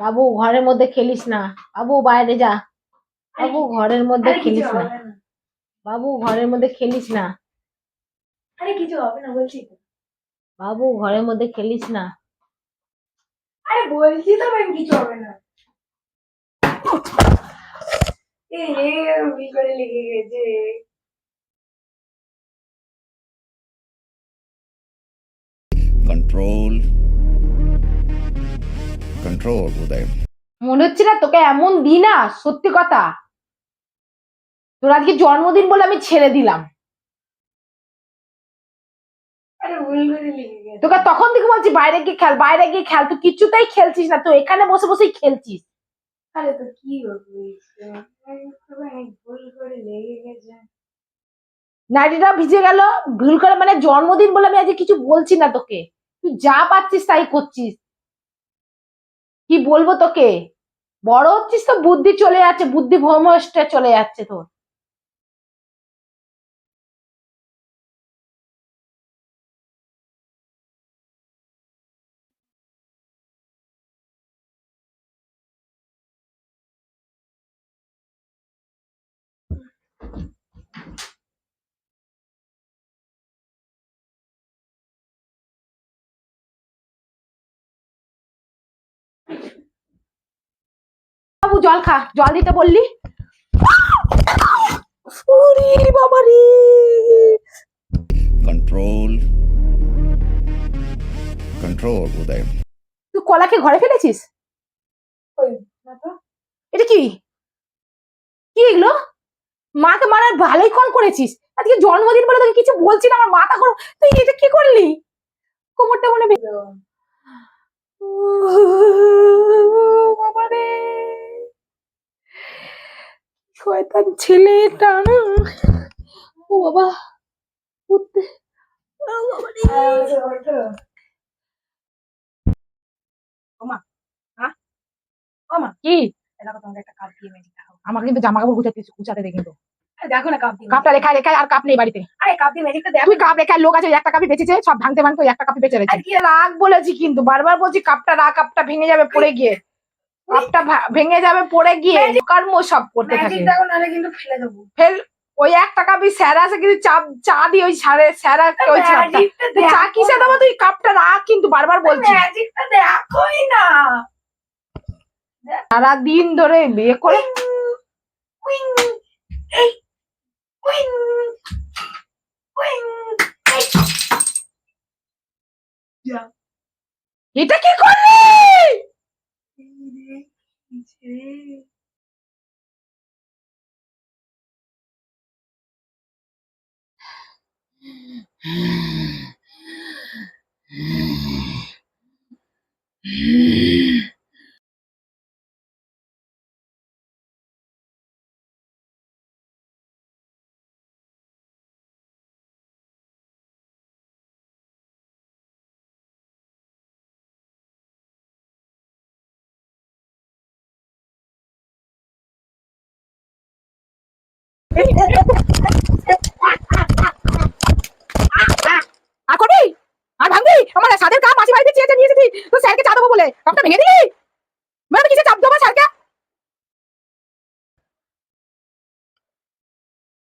বাবু ঘরের মধ্যে খেলিস না। বাবু বাইরে যা। বাবু ঘরের মধ্যে খেলিস না। বাবু ঘরের মধ্যে খেলিস না। আরে কিছু হবে না বলছি। বাবু ঘরের মধ্যে খেলিস না। আরে বলছি তো ম্যাম কিছু হবে না। এ করে লেগে গেছে। Control. Control উদয় মনে হচ্ছে না তোকে এমন দিন না? সত্যি কথা। তোর আজকে জন্মদিন বলে আমি ছেড়ে দিলাম। আরে ভুল করে লেগে গেছে। তোকে তখন থেকে বলছি বাইরে গিয়ে খেল বাইরে গিয়ে খেল। তুই কিছুতেই খেলছিস না তুই এখানে বসে বসেই খেলছিস। আরে তো কি নাইটিটা ভিজে গেল ভুল করে মানে জন্মদিন বলে আমি আজকে কিছু বলছি না তোকে। তুই যা পাচ্ছিস তাই করছিস। কি বলব তোকে? বড় হচ্ছিস তো বুদ্ধি চলে যাচ্ছে বুদ্ধি ভ্রমষ্টে চলে যাচ্ছে তোর। বাবু জল খা জল দিতে বললি? ওরে বাবা রে control. Control উদয় তুই কলাকে ঘরে ফেলেছিস? ওই না তো। এটা কি? কি এগুলো? মাকে মারার ভালোই কল করেছিস। আজকে জন্মদিন বলে তোকে কিছু বলছি না আমার মাথা করো তুই এটা কি করলি? কোমরটা মনে ভে- বাবা রে শয়তান ছেলেটা না। ও বাবা, উঠতে। দেখো আমাকে কিন্তু জামা কাপড় গুছাতে গুছাতে দে কিন্তু আরে দেখো না কাপ কাপটা রেখা রেখা আর কাপ নেই বাড়িতে। আরে কাপ দিয়ে ম্যাজিকটা দেখো তুই কাপ রেখে লোক আছে ওই একটা কাপই বেঁচেছে সব ভাঙতে ভাঙতে একটা কাপই বেঁচে রয়েছে। রাগ বলেছি কিন্তু বারবার বলছি কাপটা রাখ কাপটা ভেঙে যাবে পড়ে গিয়ে। কাপটা ভেঙে যাবে পড়ে গিয়ে। কর্ম সব করতে থাকে। ম্যাজিক দেখো নাহলে কিন্তু ফেলে দেবো। ফেল ওই একটা কাপই স্যারা আছে কিন্তু চা চা দিয়ে ওই স্যারা ওই চা কিসে দেবো? তুই কাপটা রাখ কিন্তু বারবার বলছি। ম্যাজিকটা দেখোই না। সারা দিন ধরে বিয়ে করে এই এটা কি করলি রে তুই স্যারকে চা দেবো বলে কাপটা ভেঙে দিলি মানে কিসে চাপ দেবো স্যারকে